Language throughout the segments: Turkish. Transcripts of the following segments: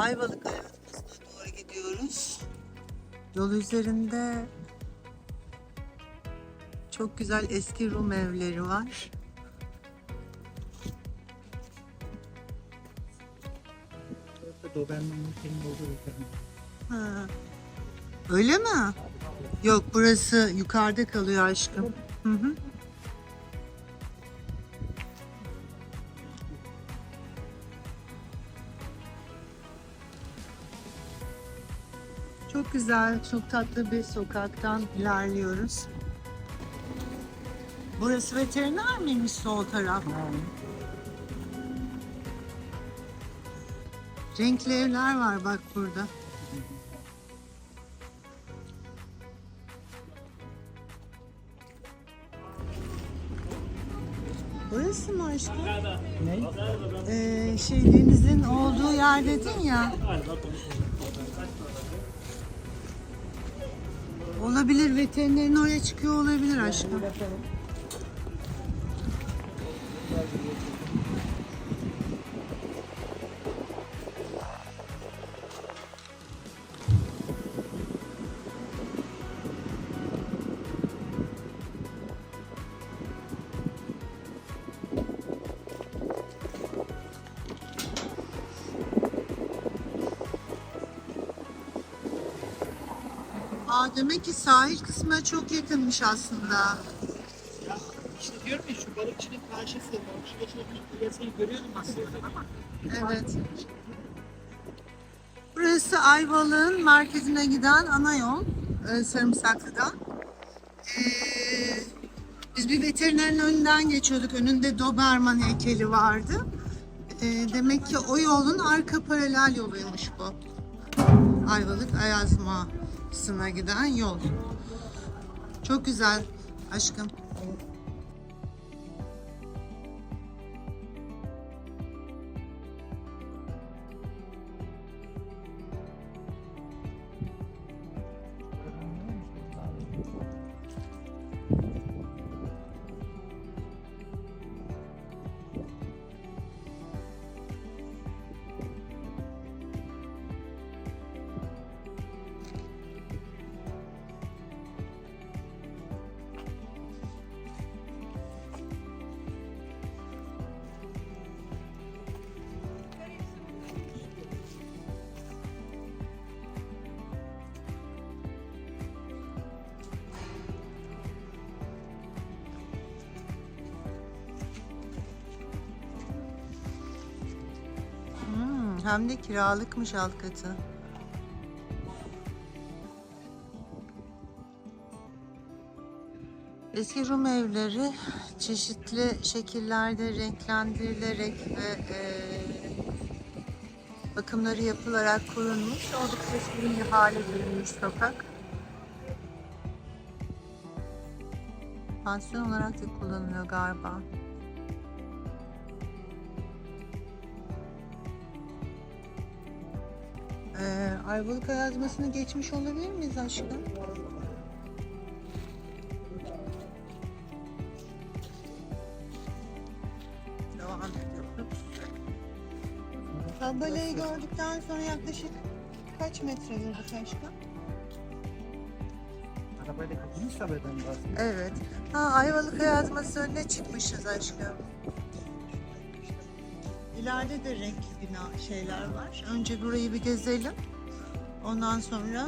Ayvalık Ayazması'na doğru gidiyoruz. Yol üzerinde çok güzel eski Rum evleri var. Ha. Öyle mi? Yok burası yukarıda kalıyor aşkım. Hı hı. Çok güzel, çok tatlı bir sokaktan ilerliyoruz. Burası veteriner miymiş sol taraf? Renkli evler var bak burada. Burası mı aşkım? Ne? Ee, şey denizin olduğu yer dedin ya. Olabilir veterinerin oraya çıkıyor olabilir aşkım. Aa demek ki sahil kısmına çok yakınmış aslında. İşte diyorum ya şu balıkçının karşısı, balıkçı geçen yazıyı görüyordum aslında ama Evet. Burası Ayvalık'ın merkezine giden ana yol. e, Sarımsaklı'dan. Ee, biz bir veterinerin önünden geçiyorduk. Önünde Doberman heykeli vardı. Ee, demek ki o yolun arka paralel yoluymuş bu. Ayvalık Ayazma'sına giden yol. Çok güzel aşkım. Hem de kiralıkmış alt katı. Eski Rum evleri çeşitli şekillerde renklendirilerek ve eee, bakımları yapılarak korunmuş. Oldukça eski bir hale gelmiş sokak. Pansiyon olarak da kullanılıyor galiba. Ayvalık yazmasını geçmiş olabilir miyiz aşkım? Devam ediyoruz. Tabelayı gördükten sonra yaklaşık kaç metre yürüdük aşkım? arabayla gittiğimiz tabeladan bahsediyorum. Evet. Ha, Ayvalık yazması önüne çıkmışız aşkım. İleride de renk bina şeyler var. Önce burayı bir gezelim. Ondan sonra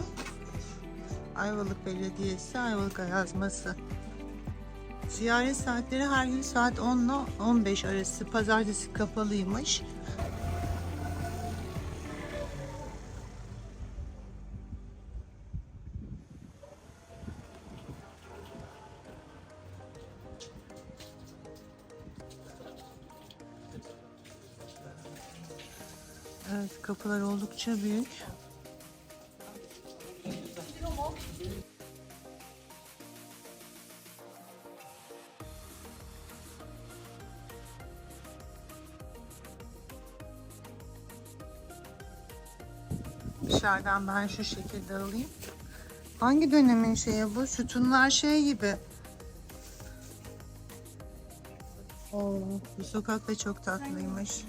Ayvalık Belediyesi, Ayvalık yazması. Ziyaret saatleri her gün saat 10 ile 15 arası. Pazartesi kapalıymış. Evet, kapılar oldukça büyük. dışarıdan ben şu şekilde alayım. Hangi dönemin şeyi bu? Sütunlar şey gibi. Oo, bu sokak da çok tatlıymış.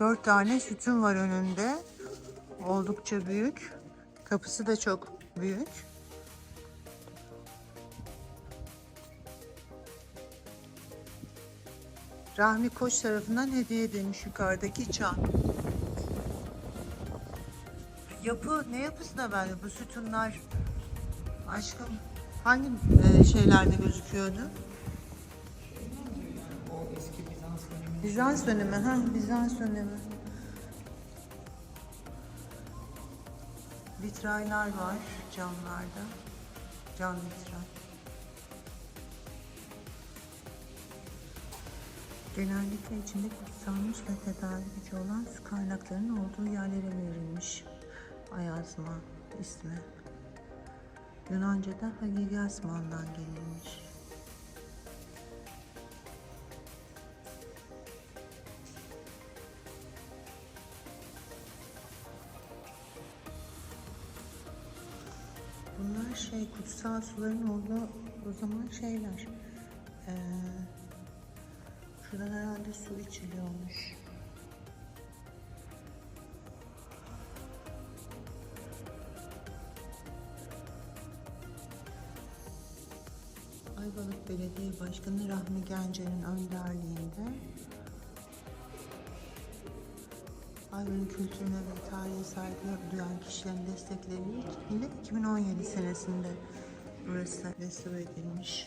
Dört tane sütun var önünde. Oldukça büyük. Kapısı da çok büyük. Rahmi Koç tarafından hediye edilmiş yukarıdaki çan. Yapı ne yapısına benziyor bu sütunlar? Aşkım hangi e, şeylerde gözüküyordu? Bizans dönemi. Bizans dönemi ha Bizans dönemi. Vitraylar var camlarda. Cam vitray. Genellikle içinde kutsanmış ve tedavi gücü olan su kaynaklarının olduğu yerlere verilmiş. Ayazma ismi. Yunanca'da Hagigasman'dan gelirmiş. Şey kutsal suların olduğu o zaman şeyler. Ee, şuradan herhalde su içiliyormuş. Ayvalık Belediye Başkanı Rahmi Gence'nin önderliğinde Ayvalık'ın kültürüne ve tarihe saygı duyan kişilerin destekleriyle 2017 senesinde burası restore edilmiş.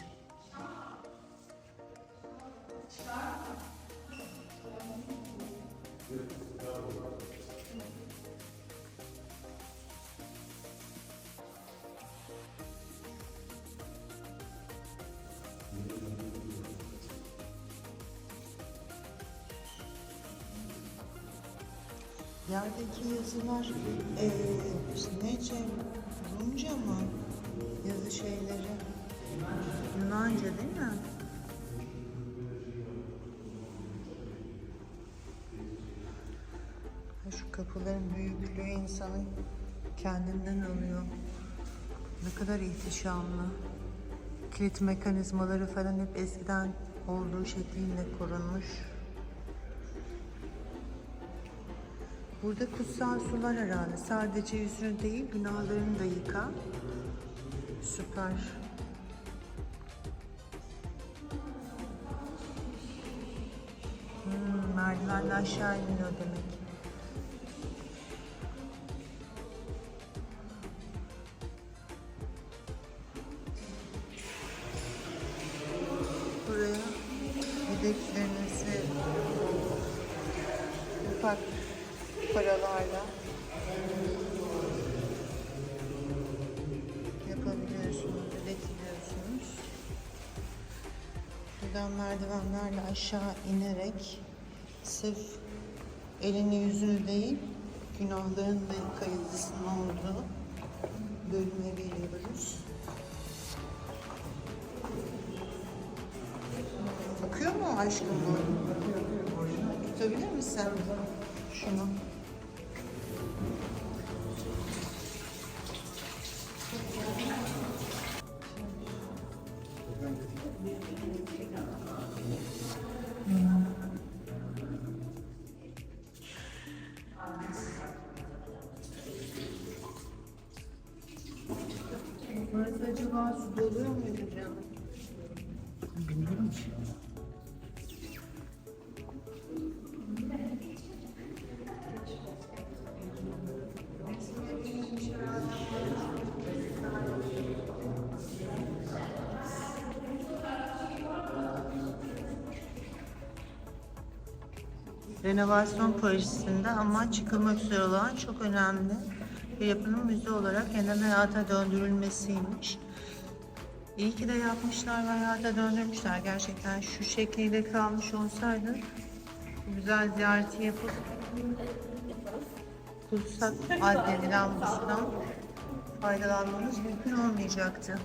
Yerdeki yazılar eee nece, Rumca mı? Yazı şeyleri. Yunanca değil mi? Şu kapıların büyüklüğü insanı kendinden alıyor. Ne kadar ihtişamlı. Kilit mekanizmaları falan hep eskiden olduğu şekliyle korunmuş. Burada kutsal sular herhalde. Sadece yüzünü değil, günahlarını da yıka. Süper. Hmm, merdivenle aşağı iniyor demek. Buraya yedeklerinizi ufak paralarla yapabiliyorsunuz, üretiyorsunuz. Buradan merdivenlerle aşağı inerek sırf elini yüzünü değil günahların da kayıtlısının olduğu bölüme geliyoruz. Bakıyor mu aşkım bu? Tutabilir misin şunu? Burası Renovasyon projesinde ama çıkılmak üzere olan çok önemli bir yapının müze olarak yeniden hayata döndürülmesiymiş. İyi ki de yapmışlar ve hayata döndürmüşler. Gerçekten şu şekliyle kalmış olsaydı güzel ziyareti yapıp kutsal addedilen bu sudan faydalanmamız mümkün olmayacaktı.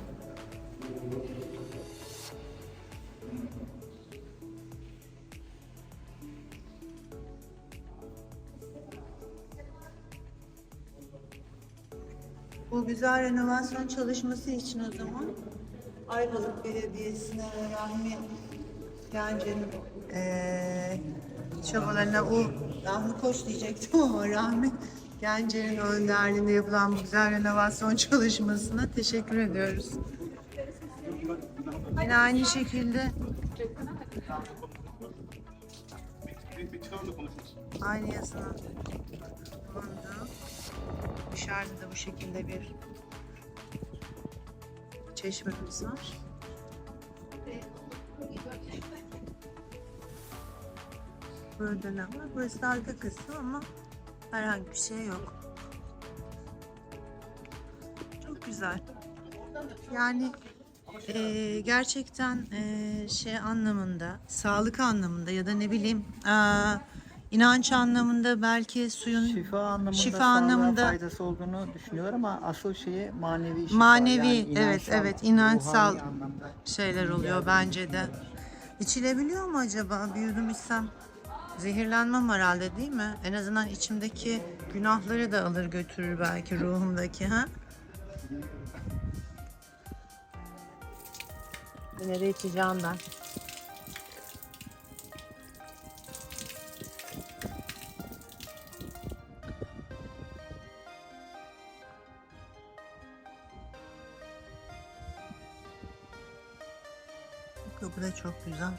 Bu güzel renovasyon çalışması için o zaman Ayvalık Belediyesi'ne ve Rahmi Gence'nin eee çabalarına u Rahmi Koç diyecektim ama Rahmi Gencer'in önderliğinde yapılan bu güzel renovasyon çalışmasına teşekkür ediyoruz. Yine aynı şekilde aynı yazının dışarıda da bu şekilde bir çeşmemiz var. Burada ne var? Burası da arka kısmı ama herhangi bir şey yok. Çok güzel. Yani eee, gerçekten eee, şey anlamında, sağlık anlamında ya da ne bileyim eee, inanç anlamında belki suyun Şifa anlamında, Şifa anlamında- faydası olduğunu düşünüyorum ama asıl şeyi manevi şifa. Manevi, yani evet, inançsal, evet, inançsal ruhani anlamda. şeyler oluyor bence de. İçilebiliyor mu acaba? Bir yudum içsem zehirlenmem herhalde değil mi? En azından içimdeki günahları da alır götürür belki ruhumdaki ha? De içeceğim ben. Çok güzel.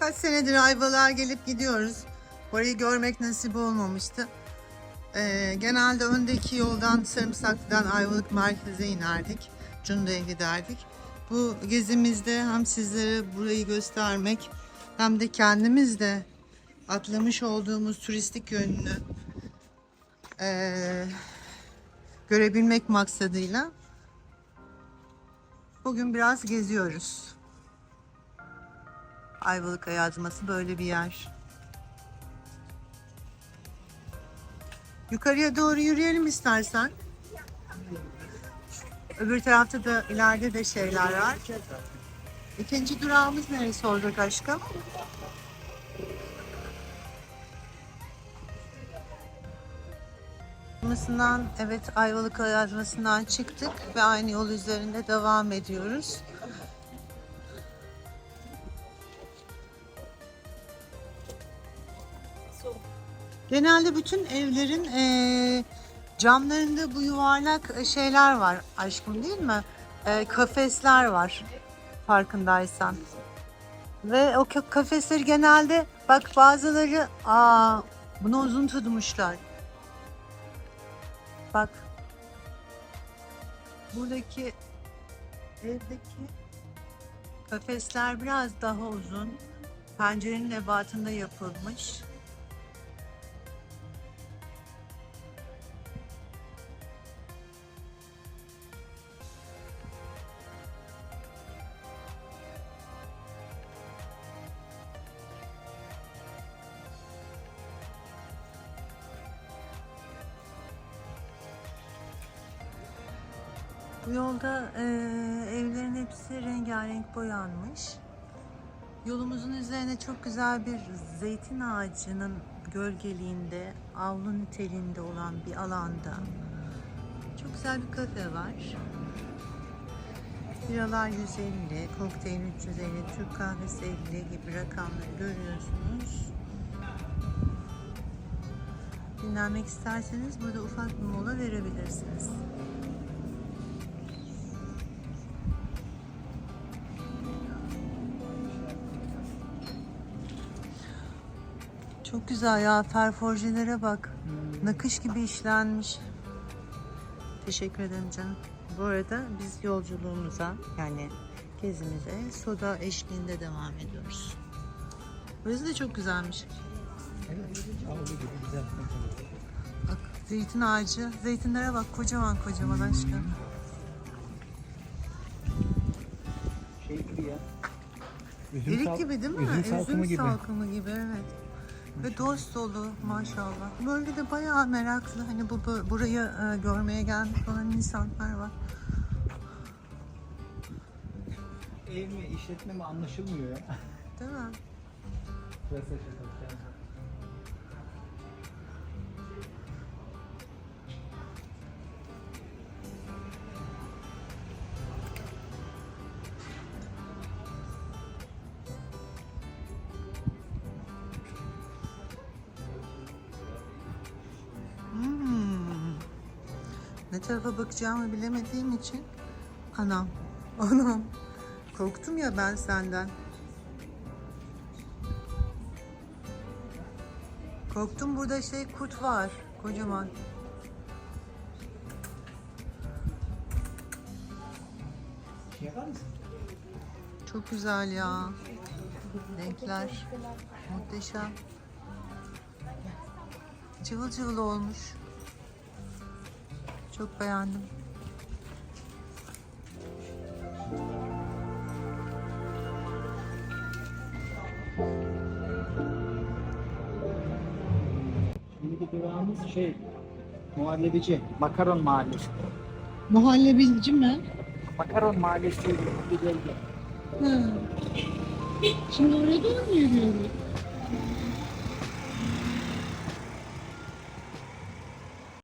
Kaç senedir Ayvalık'a gelip gidiyoruz. Orayı görmek nasip olmamıştı. Ee, genelde öndeki yoldan Sarımsaklı'dan Ayvalık merkeze inerdik. Cunda'ya giderdik. Bu gezimizde hem sizlere burayı göstermek hem de kendimiz de atlamış olduğumuz turistik yönünü ee, görebilmek maksadıyla bugün biraz geziyoruz. Ayvalık yazması böyle bir yer. Yukarıya doğru yürüyelim istersen. Öbür tarafta da ileride de şeyler var. İkinci durağımız neresi olacak aşkım? Yazmasından, evet Ayvalık yazmasından çıktık ve aynı yol üzerinde devam ediyoruz. Genelde bütün evlerin eee, camlarında bu yuvarlak şeyler var aşkım değil mi? Eee, kafesler var farkındaysan. Ve o ka- kafesleri genelde bak bazıları aa bunu uzun tutmuşlar. Bak. Buradaki evdeki kafesler biraz daha uzun. Pencerenin ebatında yapılmış. Yolda eee, evlerin hepsi rengarenk boyanmış. Yolumuzun üzerine çok güzel bir zeytin ağacının gölgeliğinde, avlu niteliğinde olan bir alanda çok güzel bir kafe var. Biralar 150, kokteyl 350, Türk kahvesi 50 gibi rakamları görüyorsunuz. Dinlenmek isterseniz burada ufak bir mola verebilirsiniz. Çok güzel ya. Ferforjelere bak. Nakış gibi işlenmiş. Teşekkür ederim canım. Bu arada biz yolculuğumuza yani gezimize soda eşliğinde devam ediyoruz. Burası da çok güzelmiş. Bak zeytin ağacı. Zeytinlere bak kocaman kocaman aşkım. Şey gibi ya. Erik gibi değil mi? üzüm salkımı gibi. salkımı gibi evet. Ve dost dolu maşallah. Bölgede bayağı meraklı hani bu bu- burayı e, görmeye gelmiş olan insanlar var. Ev mi işletme mi anlaşılmıyor ya. Değil mi? Burası şaka. Ne tarafa bakacağımı bilemediğim için anam, anam. Korktum ya ben senden. Korktum burada şey kurt var kocaman. Çok güzel ya. Renkler muhteşem. Cıvıl cıvıl olmuş. Çok beğendim. Şimdiki durağımız şey, muhallebici, makaron mahallesi. Muhallebici mi? Makaron mahallesi bir bölge. Hı. Şimdi oraya doğru mu yürüyoruz?